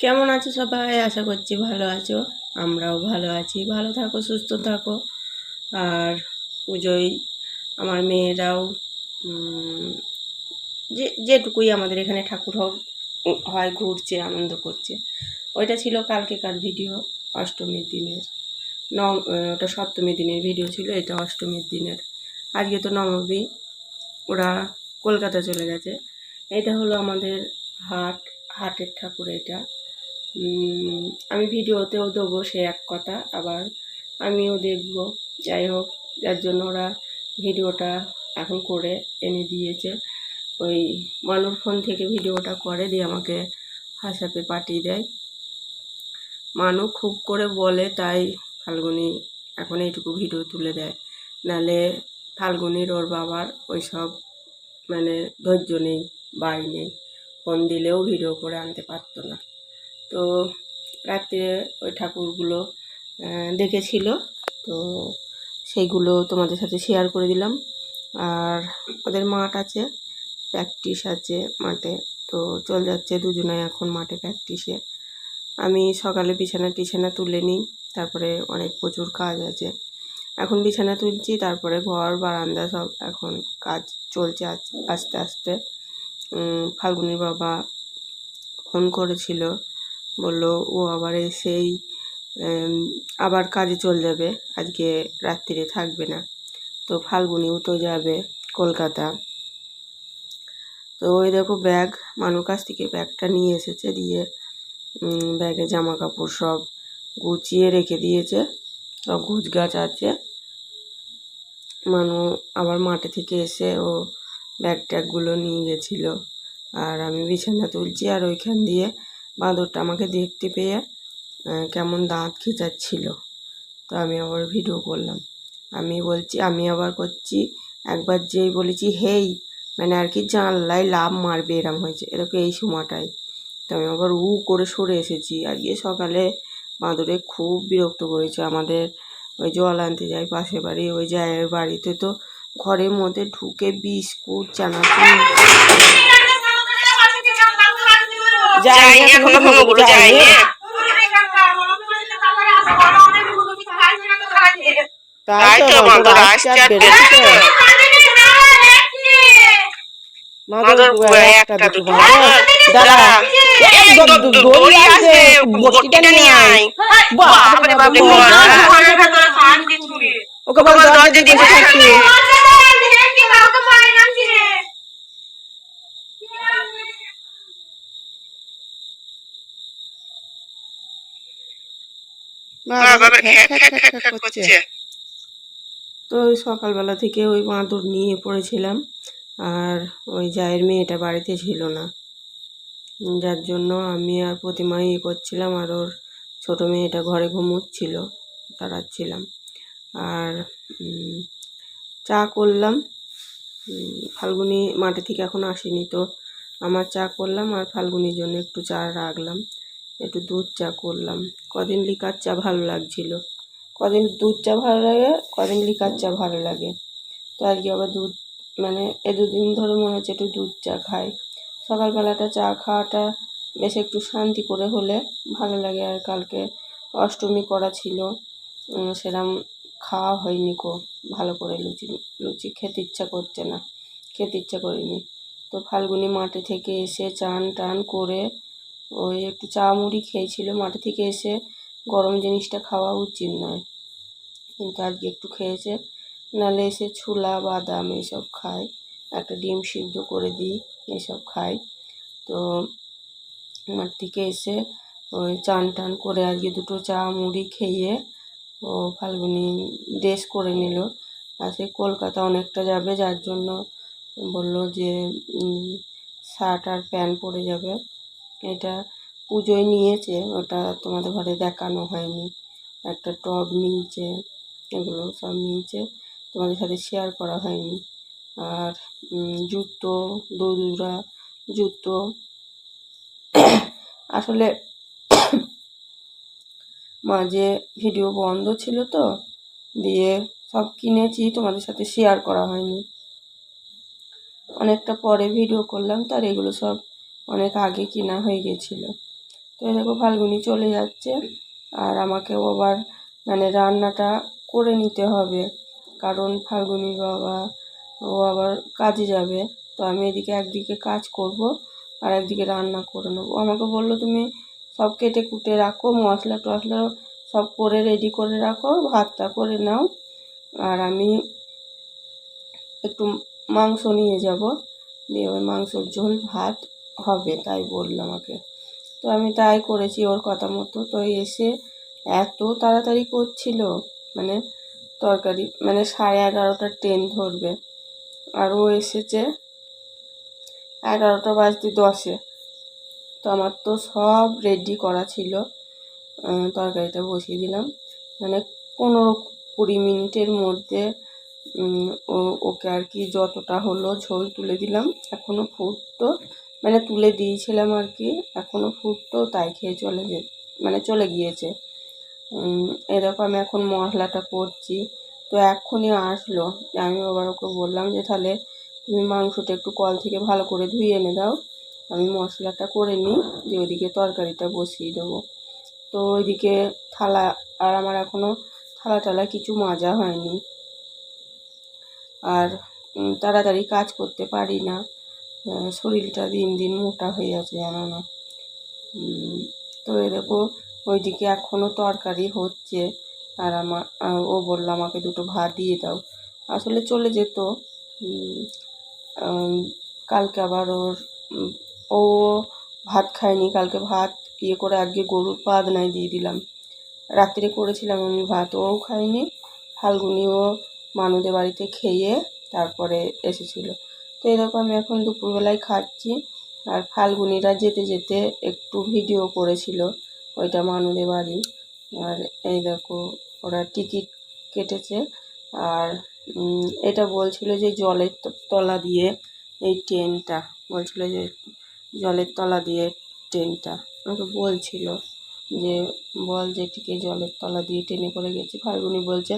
কেমন আছো সবাই? আশা করছি ভালো আছো। আমরাও ভালো আছি। ভালো থাকো, সুস্থ থাকো। আর পুজোয় আমার মেয়েরাও যে, যেটুকুই আমাদের এখানে ঠাকুর হোক হয়, ঘুরছে, আনন্দ করছে। ওইটা ছিল কালকেকার ভিডিও, অষ্টমীর দিনের। নম ওটা সপ্তমীর দিনের ভিডিও ছিল, এটা অষ্টমীর দিনের। আজকে তো নবমী, ওরা কলকাতা চলে গেছে। এটা হলো আমাদের হাট, হাটের ঠাকুর এটা। আমি ভিডিওতেও দেবো সে এক কথা, আবার আমিও দেখব। যাই হোক, যার জন্য ওরা ভিডিওটা এখন করে এনে দিয়েছে। ওই মানুর ফোন থেকে ভিডিওটা করে, দিয়ে আমাকে হোয়াটসঅ্যাপে পাঠিয়ে দেয়। মানু খুব করে বলে, তাই ফাল্গুনি এখন এইটুকু ভিডিও তুলে দেয়। নালে ফাল্গুনির ওর বাবার ওই সব মানে ধৈর্য নেই, বাই নেই। ফোন দিলেও ভিডিও করে আনতে পারতো না। তো রাত্রে ওই ঠাকুরগুলো দেখেছিল। তো সেইগুলো তোমাদের সাথে শেয়ার করে দিলাম। আর ওদের মাঠ আছে প্র্যাকটিস আছে মাঠে। তো চলে যাচ্ছে দুজনাই এখন মাঠে প্র্যাকটিসে আমি সকালে বিছানা টিছানা তুলে নিই, তারপরে অনেক প্রচুর কাজ আছে। এখন বিছানা তুলছি, তারপরে ঘর, বারান্দা সব এখন কাজ চলছে আস- আস্তে আস্তে। ফাল্গুনির বাবা ফোন করেছিল। বলল ও আবার উম, আবার কাজে চলে যাবে আজকে রাত্রিরে থাকবে না। তো ফাল্গুনিও তো যাবে কলকাতা। তো ওই দেখো ব্যাগ মানুর কাছ থেকে ব্যাগটা নিয়ে এসেছে দিয়ে ব্যাগে জামা কাপড় সব গুছিয়ে রেখে দিয়েছে সব গুছ গাছ আছে। মানু আবার মাঠে থেকে এসে ও ব্যাগ ট্যাগগুলো নিয়ে গেছিল। আর আমি বিছানা তুলছি আর ওইখান দিয়ে বাঁদরটা আমাকে দেখতে পেয়ে কেমন দাঁত খিচাচ্ছিল। তো আমি আবার ভিডিও করলাম। আমি বলছি, আমি আবার করছি, একবার যেই বলেছি, হেই! মানে আর কি জানলায় লাভ মারবে এরম হয়েছে। এরকম এই সময়টায়। তো আমি আবার উ করে সরে এসেছি। গিয়ে সকালে বাঁদরে খুব বিরক্ত করেছে। আমাদের ওই জল আনতে যাই, পাশের বাড়ি, ওই জায়ের বাড়িতে তো ঘরের মধ্যে ঢুকে বিস্কুট, চানাচুর যাইনি এখনও ওগুলো যাইনি তাই তো বাঁদর আসছে আর বেরোচ্ছে বাঁদর একটা দুটো বাঁদর দাঁড়া। এই দ- দ- দড়ি আছে বটিটা নিয়ে আয়। বাপরে বাপরে ওকে বল দরজা দিয়ে করছে। তো ওই সকালবেলা থেকে ওই বাঁদর নিয়ে পড়েছিলাম আর ওই জায়ের মেয়েটা বাড়িতে ছিল না। যার জন্য আমি আর প্রতিমা ইয়ে করছিলাম আর ওর ছোটো মেয়েটা ঘরে ঘুমোচ্ছিল তাড়াচ্ছিলাম আর চা করলাম। ফাল্গুনি মাঠে থেকে এখন আসেনি তো আমার চা করলাম আর ফাল্গুনির জন্য একটু চা রাখলাম। একটু দুধ চা করলাম। কদিন লিকার চা ভালো লাগছিল। কদিন দুধ চা ভালো লাগে, কদিন লিকার চা ভালো লাগে। তো আজকে আবার দুধ মানে এ দুদিন ধরে মনে হচ্ছে একটু দুধ চা খাই। সকালবেলাটা চা খাওয়াটা বেশ একটু শান্তি করে হলে ভালো লাগে আর কালকে অষ্টমী করা ছিল সেরম খাওয়া হয়নি কো ভালো করে লুচি লুচি খেতে ইচ্ছা করছে না, খেতে ইচ্ছা করিনি। তো ফাল্গুনি মাঠে থেকে এসে চান টান করে ওই একটু চা মুড়ি খেয়েছিল। মাঠে থেকে এসে গরম জিনিসটা খাওয়া উচিত নয়। কিন্তু আজকে একটু খেয়েছে। নাহলে এসে ছোলা, বাদাম এইসব খায়। একটা ডিম সিদ্ধ করে দিই এইসব খায়। তো মাঠ থেকে এসে ওই চান টান করে আজকে দুটো চা মুড়ি খেয়ে ও ফাল্গুনি ড্রেস করে নিল। আর সে কলকাতা অনেকটা যাবে, যার জন্য বলল যে শার্ট আর প্যান্ট পরে যাবে। এটা পুজোয় নিয়েছে, ওটা তোমাদের ঘরে দেখানো হয়নি। একটা টব নিয়েছে, এগুলো সব নিয়েছে, তোমাদের সাথে শেয়ার করা হয়নি। আর জুতো দোদুরা জুতো। আসলে মাঝে ভিডিও বন্ধ ছিল তো, দিয়ে সব কিনেছি, তোমাদের সাথে শেয়ার করা হয়নি। অনেকটা পরে ভিডিও করলাম তার এগুলো সব অনেক আগে কেনা হয়ে গেছিল। তো দেখো ফাল্গুনি চলে যাচ্ছে আর আমাকেও আবার মানে রান্নাটা করে নিতে হবে। কারণ ফাল্গুনি বাবা, ও আবার কাজে যাবে। তো আমি এদিকে একদিকে কাজ করব আর একদিকে রান্না করে নেব। আমাকে বলল, তুমি সব কেটে কুটে রাখো, মশলা টশলা সব করে রেডি করে রাখো, ভাতটা করে নাও। আর আমি একটু মাংস নিয়ে যাব। দিয়ে ওই মাংসর ঝোল, ভাত হবে, তাই বলল আমাকে। তো আমি তাই করেছি ওর কথা মতো। তো এসে এত তাড়াতাড়ি করছিল মানে তরকারি মানে সাড়ে এগারোটা ট্রেন ধরবে। আর ও এসেছে এগারোটা বাজতে দশে। তো আমার তো সব রেডি করা ছিল। তরকারিটা বসিয়ে দিলাম। মানে পনেরো কুড়ি মিনিটের মধ্যে ও, ওকে আর কি যতটা হলো ঝোল তুলে দিলাম। এখনও ফুটতো। মানে তুলে দিয়েছিলাম আর কি। এখনও ফুটতো, তাই খেয়ে চলে যে মানে চলে গিয়েছে। এরকম আমি এখন মশলাটা করছি। তো এক্ষুনি আসলো। আমি আবার ওকে বললাম যে, তাহলে তুমি মাংসটা একটু কল থেকে ভালো করে ধুয়ে এনে দাও। আমি মশলাটা করে নিই, দিয়ে ওইদিকে তরকারিটা বসিয়ে দেবো। তো ওইদিকে থালা, আর আমার এখনও থালা টালা কিছু মাজা হয়নি। আর তাড়াতাড়ি কাজ করতে পারি না। শরীরটা দিন দিন মোটা হয়ে আছে জানো না। তো দেখো, ওইদিকে এখনও তরকারি হচ্ছে। আর আমার ও বলল, আমাকে দুটো ভাত দিয়ে দাও। আসলে চলে যেত। কালকে আবার ওর ও ভাত খায়নি। কালকে ভাত ইয়ে করে আজকে গরুর পাদনায় দিয়ে দিলাম। রাত্রে করেছিলাম আমি ভাত ও খাইনি ফাল্গুনিও মানুদের বাড়িতে খেয়ে তারপরে এসেছিল। তো এরকম আমি এখন দুপুরবেলায় খাচ্ছি। আর ফাল্গুনিরা যেতে যেতে একটু ভিডিও করেছিল, ওইটা মানুদের বাড়ি। আর এই দেখো, ওরা টিকিট কেটেছে। আর এটা বলছিল যে জলের তলা দিয়ে এই ট্রেনটা, বলছিল যে জলের তলা দিয়ে ট্রেনটা। আমাকে বলছিল যে, বল যে টিকে জলের তলা দিয়ে ট্রেনে করে গেছি। ফাল্গুনি বলছে,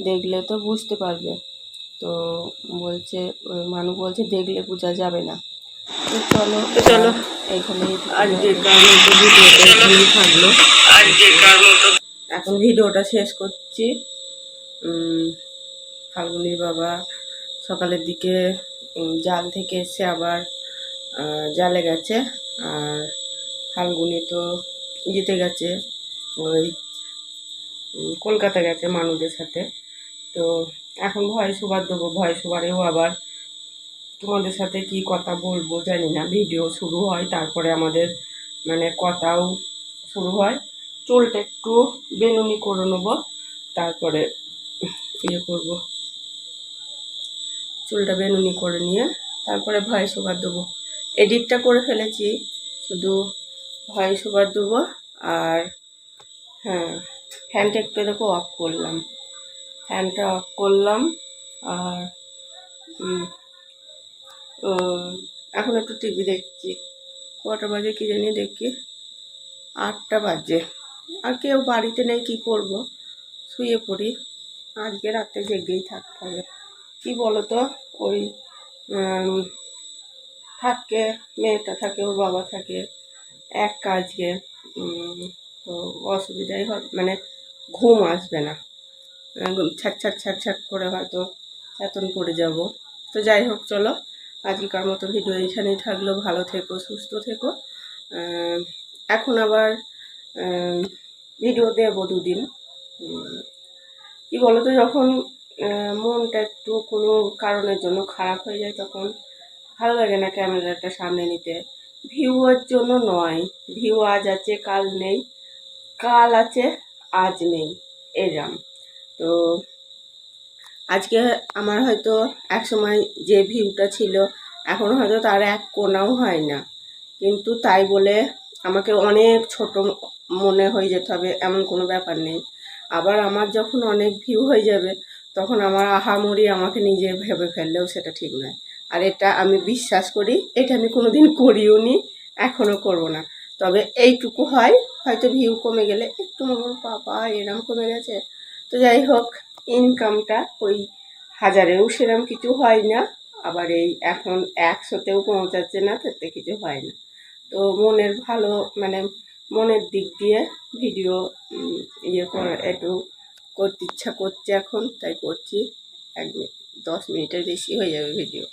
দেখলে তো বুঝতে পারবে। তো বলছে ওই মানু বলছে দেখলে বোঝা যাবে না। তো চলো চলো। এখানে ভিডিওটা থাকল। এখন ভিডিওটা শেষ করছি। ফাল্গুনির বাবা সকালের দিকে জাল থেকে এসে আবার জালে গেছে। আর ফাল্গুনি তো জিতে গেছে। ওই কলকাতা গেছে মানুষদের সাথে। তো এখন ভয় সুবার দেবো ভয় সুবারেও আবার তোমাদের সাথে কি কথা বলব জানি না। ভিডিও শুরু হয়, তারপরে আমাদের মানে কথাও শুরু হয়। চুলটা একটু বেনুনি করে নেব, তারপরে ইয়ে করব। চুলটা বেনুনি করে নিয়ে তারপরে ভয়েস ওভার দেবো। এডিটটা করে ফেলেছি, শুধু ভয়েস ওভার দেবো আর হ্যাঁ ফ্যানটা একটু দেখো অফ করলাম। ফ্যানটা অফ করলাম আর এখন একটু টিভি দেখছি। কটা বাজে কি জানি দেখি। আটটা বাজে। আর কেউ বাড়িতে নেই কি করব? শুয়ে পড়ি। আজকে রাতে জেগেই থাকতে হবে। কী বলো তো ওই থাকে মেয়েটা থাকে ওর বাবা থাকে এক কাজে উম, তো অসুবিধাই হবে মানে ঘুম আসবে না। একদম ছ্যাট ছ্যাট ছ্যাট ছ্যাট করে হয়তো চেতন করে যাব। তো যাই হোক, চলো। আজকেকার মতো ভিডিও এইখানেই থাকল। ভালো থেকো, সুস্থ থেকো। এখন আবার ভিডিও দেবো দুদিন। কি বলতো, যখন মনটা একটু কোনো কারণের জন্য খারাপ হয়ে যায়, তখন ভালো লাগে না ক্যামেরাটা সামনে নিতে। ভিউয়ের জন্য নয়। ভিউ আজ আছে, কাল নেই। কাল আছে, আজ নেই। এরম তো আজকে আমার হয়তো এক সময় যে ভিউটা ছিল, এখন হয়তো তার এক কোনাও হয় না। কিন্তু তাই বলে আমাকে অনেক ছোট মনে হয়ে যেতে হবে, এমন কোনো ব্যাপার নেই। আবার আমার যখন অনেক ভিউ হয়ে যাবে, তখন আমার আহামরি আমাকে নিজে ভেবে ফেললেও সেটা ঠিক নয়। আর এটা আমি বিশ্বাস করি, এটা আমি কোনো দিন করিও নি এখনও করব না। তবে এইটুকু হয়, হয়তো ভিউ কমে গেলে একটু মনে পাপা এরম কমে গেছে। তো যাই হোক ইনকামটা ওই হাজারেও সেরম কিছু হয় না, আবার এই এখন একশোতেও পৌঁছাচ্ছে না, তাতে কিছু হয় না। তো মনের ভালো মানে মনের দিক দিয়ে ভিডিও ইয়ে করে, একটু করতে ইচ্ছা করছে এখন, তাই করছি। এক মিনিট দশ মিনিটের বেশি হয়ে যাবে ভিডিও